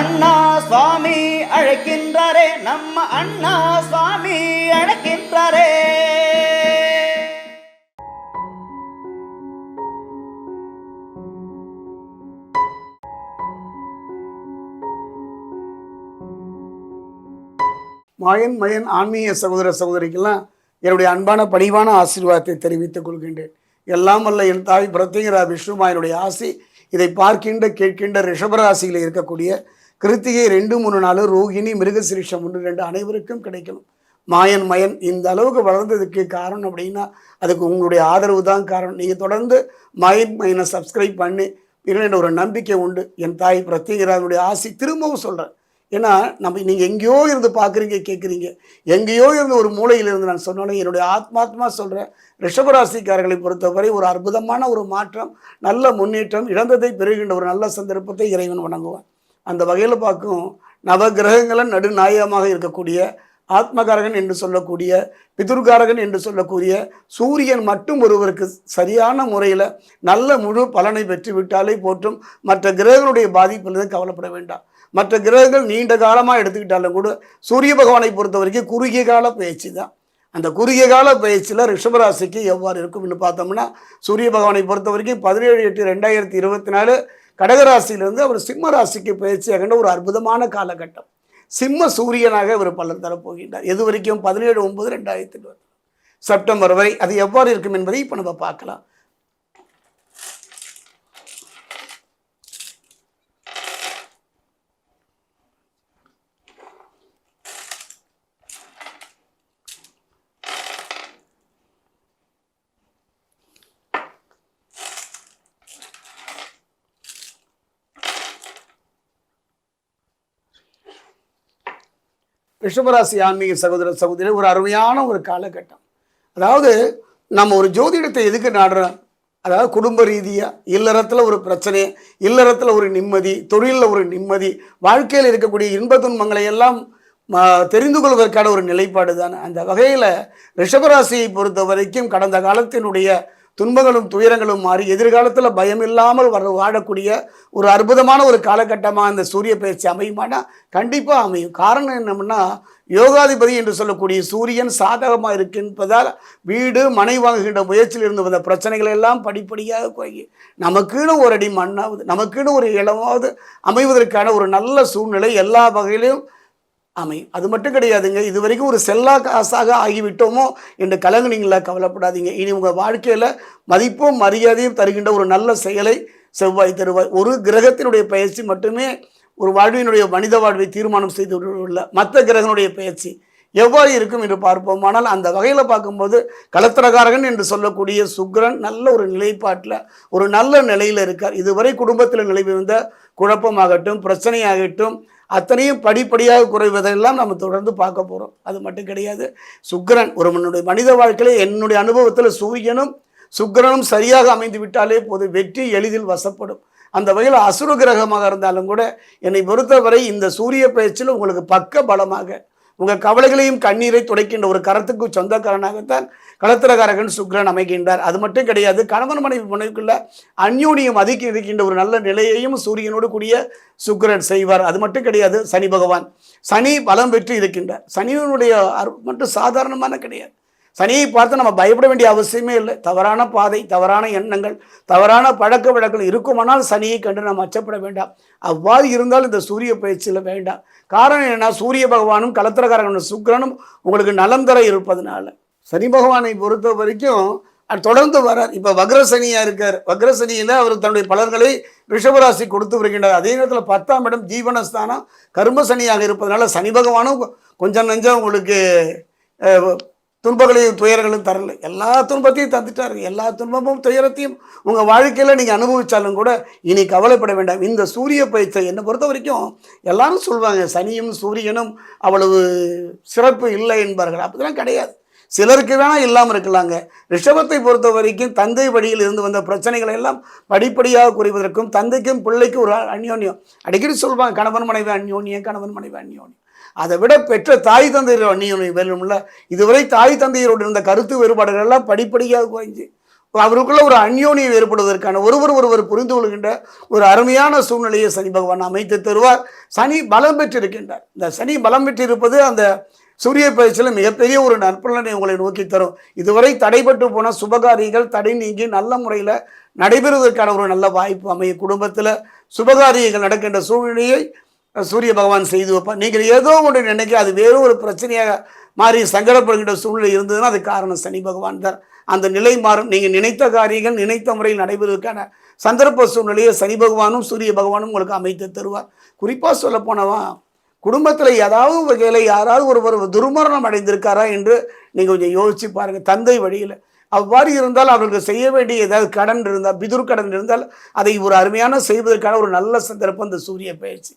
அண்ணா சுவாமி அழைக்கின்றாரே நம்ம அண்ணா சுவாமி அழைக்கின்றாரே. மாயன் மயன் ஆன்மீக சகோதர சகோதரிக்கெல்லாம் என்னுடைய அன்பான பணிவான ஆசீர்வாதத்தை தெரிவித்துக் கொள்கின்றேன். எல்லாம் வல்ல என் தாய் பிரத்யங்கரா விஷ்ணுமாயனுடைய ஆசி இதை பார்க்கின்ற கேட்கின்ற ரிஷபராசியில் இருக்கக்கூடிய கிருத்திகை ரெண்டு மூணு நாலு ரோகிணி மிருகசிரிஷம் ஒன்று ரெண்டு அனைவருக்கும் கிடைக்கணும். மாயன் மயன் இந்த அளவுக்கு வளர்ந்ததுக்கு காரணம் அப்படின்னா அதுக்கு உங்களுடைய ஆதரவு தான் காரணம். நீங்கள் தொடர்ந்து மாயன் மயனை சப்ஸ்கிரைப் பண்ணி என்ற ஒரு நம்பிக்கை உண்டு. என் தாய் பிரத்யேகராஜனுடைய ஆசை திரும்பவும் சொல்கிறேன் ஏன்னா நம்ம நீங்கள் எங்கேயோ இருந்து பார்க்குறீங்க கேட்குறீங்க. எங்கேயோ இருந்து ஒரு மூலையில் இருந்து நான் சொன்னாலும் என்னுடைய ஆத்மாத்மா சொல்கிறேன் ரிஷபராசிக்காரர்களை பொறுத்தவரை ஒரு அற்புதமான ஒரு மாற்றம் நல்ல முன்னேற்றம் இழந்ததை பெறுகின்ற ஒரு நல்ல சந்தர்ப்பத்தை இறைவன் வணங்குவான். அந்த வகையில் பார்க்கும் நவகிரகங்களும் நடுநாயகமாக இருக்கக்கூடிய ஆத்மகாரகன் என்று சொல்லக்கூடிய பிதுர்காரகன் என்று சொல்லக்கூடிய சூரியன் மட்டும் ஒருவருக்கு சரியான முறையில் நல்ல முழு பலனை பெற்றுவிட்டாலே போற்றும் மற்ற கிரகங்களுடைய பாதிப்பிலிருந்து கவலைப்பட வேண்டாம். மற்ற கிரகங்கள் நீண்ட காலமாக எடுத்துக்கிட்டாலும் கூட சூரிய பகவானை பொறுத்த வரைக்கும் குறுகிய கால பயிற்சி தான். அந்த குறுகிய கால பயிற்சியில் ரிஷபராசிக்கு எவ்வாறு இருக்கும்னு பார்த்தோம்னா சூரிய பகவானை பொறுத்த வரைக்கும் பதினேழு எட்டு ரெண்டாயிரத்தி இருபத்தி நாலு கடகராசியிலிருந்து அவர் சிம்ம ராசிக்கு பயிற்சியாகின்ற ஒரு அற்புதமான காலகட்டம். சிம்ம சூரியனாக இவர் பலன் தரப்போகின்றார். எது வரைக்கும்? பதினேழு ஒன்பது ரெண்டாயிரத்தி இருபது செப்டம்பர் வரை அது எவ்வாறு இருக்கும் என்பதை இப்போ நம்ம பார்க்கலாம். ரிஷபராசி ஆன்மீக சகோதர சகோதரி ஒரு அருமையான ஒரு காலகட்டம். அதாவது நம்ம ஒரு ஜோதிடத்தை எதுக்கு நாடுறோம்? அதாவது குடும்ப ரீதியாக இல்லறத்தில் ஒரு பிரச்சனை இல்லறத்தில் ஒரு நிம்மதி தொழிலில் ஒரு நிம்மதி வாழ்க்கையில் இருக்கக்கூடிய இன்ப துன்பங்களை எல்லாம் தெரிந்து கொள்வதற்கான ஒரு நிலைப்பாடு தானே அந்த வகையில் ரிஷபராசியை பொறுத்த வரைக்கும் கடந்த காலத்தினுடைய துன்பங்களும் துயரங்களும் மாறி எதிர்காலத்தில் பயம் இல்லாமல் வர வாழக்கூடிய ஒரு அற்புதமான ஒரு காலகட்டமாக இந்த சூரிய பயிற்சி அமையுமானா கண்டிப்பாக அமையும். காரணம் என்னம்னா யோகாதிபதி என்று சொல்லக்கூடிய சூரியன் சாதகமாக இருக்கின்றதால் வீடு மனை வாங்குகின்ற முயற்சியில் இருந்து வந்த பிரச்சனைகள் எல்லாம் படிப்படியாக குறைகி நமக்குன்னு ஒரு அடி மண்ணாவது நமக்குன்னு ஒரு இடமாவது அமைவதற்கான ஒரு நல்ல சூழ்நிலை எல்லா வகையிலும் அமை அது மட்டும் கிடையாதுங்க. இது வரைக்கும் ஒரு செல்லா காசாக ஆகிவிட்டோமோ என்று கலங்குனீங்களா கவலைப்படாதீங்க. இனி உங்கள் வாழ்க்கையில் மதிப்பும் மரியாதையும் தருகின்ற ஒரு நல்ல செயலை செவ்வாய் தருவாய். ஒரு கிரகத்தினுடைய பயிற்சி மட்டுமே ஒரு வாழ்வினுடைய மனித வாழ்வை தீர்மானம் செய்து உள்ள மற்ற கிரகனுடைய பயிற்சி எவ்வாறு இருக்கும் என்று பார்ப்போம். ஆனால் அந்த வகையில் பார்க்கும்போது கலத்திரகாரகன் என்று சொல்லக்கூடிய சுக்கிரன் நல்ல ஒரு நிலைப்பாட்டில் ஒரு நல்ல நிலையில் இருக்கார். இதுவரை குடும்பத்தில் நிலவி வந்த குழப்பமாகட்டும் பிரச்சனையாகட்டும் அத்தனையும் படிப்படியாக குறைவதெல்லாம் நம்ம தொடர்ந்து பார்க்க போகிறோம் அது மட்டும் கிடையாது. சுக்கிரன் ஒரு மனுடைய மனித வாழ்க்கையில் என்னுடைய அனுபவத்தில் சூரியனும் சுக்கிரனும் சரியாக அமைந்து விட்டாலே போதும் வெற்றி எளிதில் வசப்படும். அந்த வகையில் அசுர கிரகமாக இருந்தாலும் கூட என்னை பொறுத்தவரை இந்த சூரிய பயிற்சியில் உங்களுக்கு பக்க பலமாக உங்கள் கவலைகளையும் கண்ணீரை துடைக்கின்ற ஒரு கரத்துக்கு சொந்தக்காரனாகத்தான் களத்திரகாரகன் சுக்கிரன் அமைகின்றார். அது மட்டும் கிடையாது கணவன் மனைவி மனைவிக்குள்ள அந்யோனியம் அதிக இருக்கின்ற ஒரு நல்ல நிலையையும் சூரியனோடு கூடிய சுக்கிரன் செய்வார். அது மட்டும் கிடையாது சனி பகவான். சனி பலம் பெற்று இருக்கின்றார். சனியினுடைய அரு- மட்டும் சாதாரணமான கிடையாது. சனியை பார்த்து நம்ம பயப்பட வேண்டிய அவசியமே இல்லை. தவறான பாதை தவறான எண்ணங்கள் தவறான பழக்க வழக்கங்கள் இருக்குமானால் சனியை கண்டு நாம் அச்சப்பட வேண்டாம். அவ்வாறு இருந்தால் இந்த சூரிய பயிற்சியில் வேண்டாம். காரணம் என்னென்னா சூரிய பகவானும் கலத்திரக்காரகனும் சுக்கரனும் உங்களுக்கு நலம் தர இருப்பதனால. சனி பகவானை பொறுத்த வரைக்கும் தொடர்ந்து வரார். இப்போ வக்ரசனியாக இருக்கார். வக்ரசனியில் அவர் தன்னுடைய பலன்களை ரிஷபராசி கொடுத்து வருகின்றார். அதே நேரத்தில் பத்தாம் இடம் ஜீவனஸ்தானம் கர்மசனியாக இருப்பதனால சனி பகவானும் கொஞ்சம் நஞ்சம் உங்களுக்கு துன்பங்களையும் துயரங்களையும் தரல. எல்லா துன்பத்தையும் தந்துட்டார். எல்லா துன்பமும் துயரத்தையும் உங்கள் வாழ்க்கையில் நீங்கள் அனுபவித்தாலும் கூட இனி கவலைப்பட வேண்டாம். இந்த சூரிய பயிற்சி என்னை பொறுத்த வரைக்கும் எல்லாரும் சொல்லுவாங்க சனியும் சூரியனும் அவ்வளவு சிறப்பு இல்லை என்பார்கள். அப்படிலாம் கிடையாது. சிலருக்கு வேணால் இல்லாமல் இருக்கலாங்க. ரிஷபத்தை பொறுத்த வரைக்கும் தந்தை வழியில் இருந்து வந்த பிரச்சனைகளை எல்லாம் படிப்படியாக குறைவதற்கும் தந்தைக்கும் பிள்ளைக்கும் ஒரு அந்யோன்யம். அடிக்கடி சொல்லுவாங்க கணவன் மனைவி அந்யோன்யம் கணவன் மனைவி அந்யோன்யம். அதை விட பெற்ற தாய் தந்தையர் அந்நியனை வேணும்ல இதுவரை தாய் தந்தையரோடு இருந்த கருத்து வேறுபாடுகள் எல்லாம் படிப்படியாக குறைஞ்சு. அவருக்குள்ள ஒரு அந்யோனியை ஏற்படுவதற்கான ஒருவர் ஒருவர் புரிந்து கொள்கின்ற ஒரு அருமையான சூழ்நிலையை சனி பகவான் அமைத்து தருவார். சனி பலம் பெற்றிருக்கின்றார். இந்த சனி பலம் பெற்றிருப்பது அந்த சூரிய பயிற்சியில் மிகப்பெரிய ஒரு நற்பலனை உங்களை நோக்கி தரும். இதுவரை தடைபட்டு போன சுபகாரியங்கள் தடை நீங்கி நல்ல முறையில் நடைபெறுவதற்கான ஒரு நல்ல வாய்ப்பு அமையும் குடும்பத்தில். சுபகாரியங்கள் நடக்கின்ற சூழ்நிலையை சூரிய பகவான் செய்து வைப்பார். நீங்கள் ஏதோ ஒன்று நினைக்க அது வேறு ஒரு பிரச்சனையாக மாறி சங்கடப்படுகின்ற சூழ்நிலை இருந்ததுன்னா அது காரணம் சனி பகவான் தான். அந்த நிலை மாறும். நீங்கள் நினைத்த காரியங்கள் நினைத்த முறையில் நடைபெறுவதற்கான சந்தர்ப்ப சூழ்நிலையை சனி பகவானும் சூரிய பகவானும் உங்களுக்கு அமைத்து தருவார். குறிப்பாக சொல்ல போனவா குடும்பத்தில் ஏதாவது வகையில் யாராவது ஒருவர் துர்மரணம் அடைந்திருக்காரா என்று நீங்கள் கொஞ்சம் யோசிச்சு பாருங்கள். தந்தை வழியில். அவ்வாறு இருந்தால் அவர்களுக்கு செய்ய வேண்டிய ஏதாவது கடன் இருந்தால் பிதுர் கடன் இருந்தால் அதை ஒரு அருமையான செய்வதற்கான ஒரு நல்ல சந்தர்ப்பம் இந்த சூரிய பயிற்சி.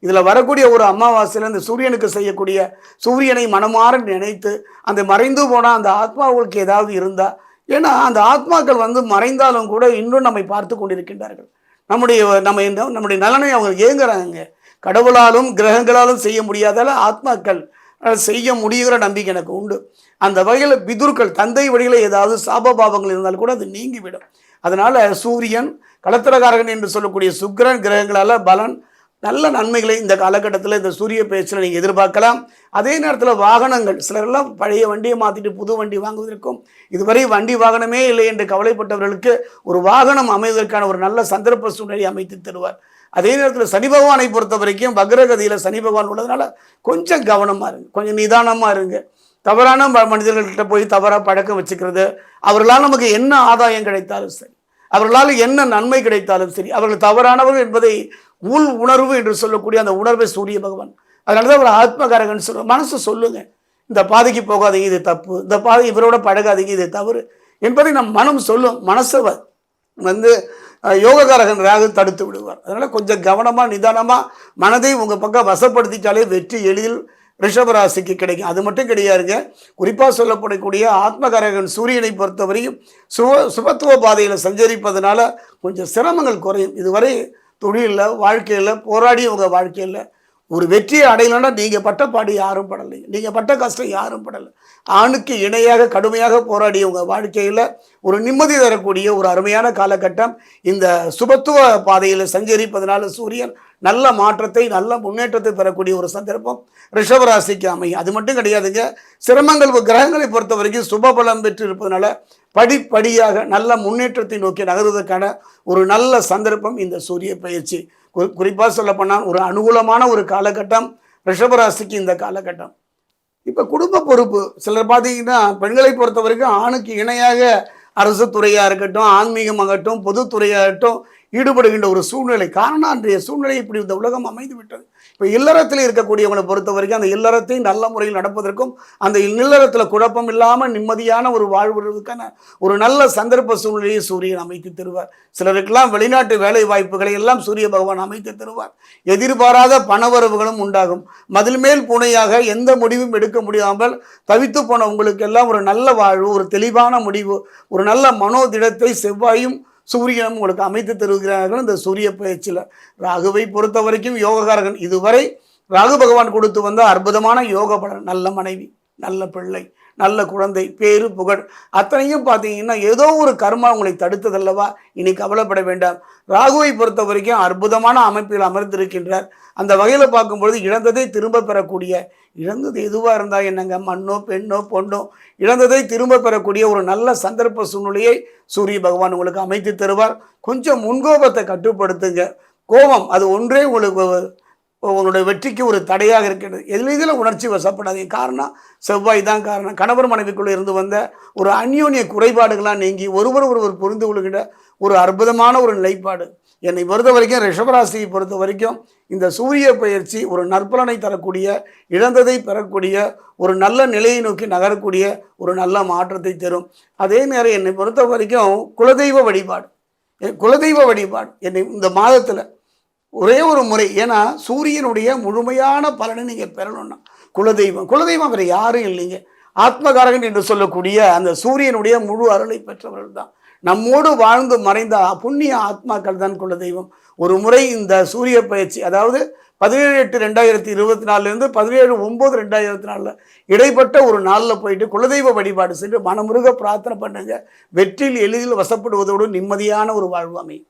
இதில் வரக்கூடிய ஒரு அமாவாசையில் இந்த சூரியனுக்கு செய்யக்கூடிய சூரியனை மனமாற நினைத்து அந்த மறைந்து போனால் அந்த ஆத்மாவுக்கு ஏதாவது இருந்தால் ஏன்னா அந்த ஆத்மாக்கள் வந்து மறைந்தாலும் கூட இன்னும் நம்மை பார்த்து கொண்டிருக்கின்றார்கள். நம்முடைய நம்ம இந்த- நம்முடைய நலனை அவங்க ஏங்குறாங்க. கடவுளாலும் கிரகங்களாலும் செய்ய முடியாதால ஆத்மாக்கள் செய்ய முடியுங்கிற நம்பிக்கை எனக்கு உண்டு. அந்த வகையில் பிதுர்கள் தந்தை வழியில் ஏதாவது சாபபாவங்கள் இருந்தால் கூட அது நீங்கிவிடும். அதனால் சூரியன் களத்திரகாரகன் என்று சொல்லக்கூடிய சுக்கிரன் கிரகங்களால் பலன் நல்ல நன்மைகளை இந்த காலகட்டத்தில் இந்த சூரிய பேச்சில் நீங்கள் எதிர்பார்க்கலாம். அதே நேரத்தில் வாகனங்கள் சிலரெல்லாம் பழைய வண்டியை மாற்றிட்டு புது வண்டி வாங்குவதற்கும் இதுவரை வண்டி வாகனமே இல்லை என்று கவலைப்பட்டவர்களுக்கு ஒரு வாகனம் அமைவதற்கான ஒரு நல்ல சந்தர்ப்ப சூழ்நிலை அமைத்து தருவார். அதே நேரத்தில் சனி பகவானை பொறுத்த வரைக்கும் வக்ரகதியில் சனி பகவான் உள்ளதுனால கொஞ்சம் கவனமாக இருங்க கொஞ்சம் நிதானமாக இருங்க. தவறான மனிதர்கள்கிட்ட போய் தவறாக பழக்கம் வச்சுக்கிறது அவர்களால் நமக்கு என்ன ஆதாயம் கிடைத்தாலும் சரி அவர்களால் என்ன நன்மை கிடைத்தாலும் சரி அவர்கள் தவறானவர்கள் என்பதை உள் உணர்வு என்று சொல்லக்கூடிய அந்த உணர்வை சூரிய பகவான். அதனால தான் அவர் ஆத்மகாரகன் சொல்லுவார் மனசு சொல்லுங்க. இந்த பாதைக்கு போகாதீங்க இது தப்பு. இந்த பாதை இவரோட பழகாதீங்க இது தவறு என்பதை நம் மனம் சொல்லும். மனசை வந்து யோககாரகன் ராகு தடுத்து விடுவார். அதனால் கொஞ்சம் கவனமாக நிதானமாக மனதை உங்கள் பக்கம் வசப்படுத்திட்டாலே வெற்றி எளிதில் ரிஷபராசிக்கு கிடைக்கும். அது மட்டும் கிடையாதுங்க. குறிப்பாக சொல்லப்படக்கூடிய ஆத்மகாரகன் சூரியனை பொறுத்தவரையும் சுப சுபத்துவ பாதையில் சஞ்சரிப்பதனால கொஞ்சம் சிரமங்கள் குறையும். இதுவரை தொழிலில் வாழ்க்கையில் போராடியவங்க வாழ்க்கையில் ஒரு வெற்றியை அடையலைன்னா நீங்கள் பட்ட பாடு யாரும் படலை. நீங்கள் பட்ட கஷ்டம் யாரும் படலை. ஆணுக்கு இணையாக கடுமையாக போராடியவங்க வாழ்க்கையில் ஒரு நிம்மதி தரக்கூடிய ஒரு அருமையான காலகட்டம். இந்த சுபத்துவ பாதையில் சஞ்சரிப்பதனால சூரியன் நல்ல மாற்றத்தை நல்ல முன்னேற்றத்தை பெறக்கூடிய ஒரு சந்தர்ப்பம் ரிஷபராசிக்கு அமையும். அது மட்டும் கிடையாதுங்க. சிரமங்கள் கிரகங்களை பொறுத்த வரைக்கும் சுபபலம் பெற்று இருப்பதனால படிப்படியாக நல்ல முன்னேற்றத்தை நோக்கி நகர்வதற்கான ஒரு நல்ல சந்தர்ப்பம் இந்த சூரிய பயிற்சி. குறி குறிப்பாக சொல்லப்போனால் ஒரு அனுகூலமான ஒரு காலகட்டம் ரிஷபராசிக்கு இந்த காலகட்டம். இப்போ குடும்ப பொறுப்பு சிலர் பார்த்தீங்கன்னா பெண்களை பொறுத்த வரைக்கும் ஆணுக்கு இணையாக அரசு துறையாக இருக்கட்டும் ஆன்மீகமாகட்டும் பொதுத்துறையாகட்டும் ஈடுபடுகின்ற ஒரு சூழ்நிலை. காரணம் அன்றைய சூழ்நிலை இப்படி இந்த உலகம் அமைந்து விட்டது இப்போ இல்லறத்தில் இருக்கக்கூடியவங்களை பொறுத்த வரைக்கும் அந்த இல்லறத்தை நல்ல முறையில் நடப்பதற்கும் அந்த இல்லறத்தில் குழப்பம் இல்லாமல் நிம்மதியான ஒரு வாழ்வுறதுக்கான ஒரு நல்ல சந்தர்ப்ப சூழ்நிலையை சூரியன் அமைத்து தருவார். சிலருக்கெல்லாம் வெளிநாட்டு வேலை வாய்ப்புகளை எல்லாம் சூரிய பகவான் அமைத்து தருவார். எதிர்பாராத பணவரவுகளும் உண்டாகும். மதில் மேல் பூனையாக எந்த முடிவும் எடுக்க முடியாமல் தவித்து போன உங்களுக்கு எல்லாம் ஒரு நல்ல வாழ்வு ஒரு தெளிவான முடிவு ஒரு நல்ல மனோதிடத்தை செவ்வாயும் சூரியனும் உங்களுக்கு அமைத்து தருகிறார்கள். இந்த சூரிய பயிற்சியில் ராகுவை பொறுத்த வரைக்கும் யோககாரகன் இதுவரை ராகு பகவான் கொடுத்து வந்த அற்புதமான யோக பலன். நல்ல மனைவி நல்ல பிள்ளை நல்ல குழந்தை பேரு புகழ் அத்தனையும் பார்த்தீங்கன்னா ஏதோ ஒரு கர்மா உங்களை தடுத்ததல்லவா? இனி கவலைப்பட வேண்டாம். ராகுவை பொறுத்த வரைக்கும் அற்புதமான அமைப்பில் அமர்ந்திருக்கின்றார். அந்த வகையில் பார்க்கும்பொழுது இழந்ததை திரும்ப பெறக்கூடிய இழந்தது எதுவாக இருந்தால் என்னங்க? மண்ணோ பெண்ணோ பொண்ணோ? இழந்ததை திரும்ப பெறக்கூடிய ஒரு நல்ல சந்தர்ப்ப சூழ்நிலையை சூரிய பகவான் உங்களுக்கு அமைத்து தருவார். கொஞ்சம் முன்கோபத்தை கட்டுப்படுத்துங்க. கோபம் அது ஒன்றே உங்களுக்கு உங்களுடைய வெற்றிக்கு ஒரு தடையாக இருக்கிறது எதில் உணர்ச்சி வசப்படாதீங்க காரணம் செவ்வாய் தான் காரணம். கணவர் மனைவிக்குள்ளே இருந்து வந்த ஒரு அந்யோன்ய குறைபாடுகளாக நீங்கி ஒருவர் ஒருவர் புரிந்து கொள்கிற ஒரு அற்புதமான ஒரு நிலைப்பாடு. என்னை பொறுத்த வரைக்கும் ரிஷபராசியை பொறுத்த வரைக்கும் இந்த சூரிய பயிற்சி ஒரு நற்பலனை தரக்கூடிய இழந்ததை பெறக்கூடிய ஒரு நல்ல நிலையை நோக்கி நகரக்கூடிய ஒரு நல்ல மாற்றத்தை தரும். அதே நேரம் என்னை பொறுத்த வரைக்கும் குலதெய்வ வழிபாடு. குலதெய்வ வழிபாடு. என்னை இந்த மாதத்தில் ஒரே ஒரு முறை. ஏன்னா சூரியனுடைய முழுமையான பலனை நீங்கள் பெறணும்னா குலதெய்வம். குலதெய்வம் வேறு யாரும் இல்லைங்க. ஆத்மகாரகன் என்று சொல்லக்கூடிய அந்த சூரியனுடைய முழு அருளை பெற்றவர்கள் தான். நம்மோடு வாழ்ந்து மறைந்த புண்ணிய ஆத்மாக்கள் தான் குலதெய்வம். ஒரு முறை இந்த சூரிய பயிற்சி அதாவது பதினேழு எட்டு ரெண்டாயிரத்தி இருபத்தி நாலுலேருந்து பதினேழு ஒம்பது ரெண்டாயிரத்தி நாலில் இடைப்பட்ட ஒரு நாளில் போயிட்டு குலதெய்வ வழிபாடு சென்று மனமுருக பிரார்த்தனை பண்ணுங்க. வெற்றியில் எளிதில் வசப்படுவதோடு நிம்மதியான ஒரு வாழ்வு அமையும்.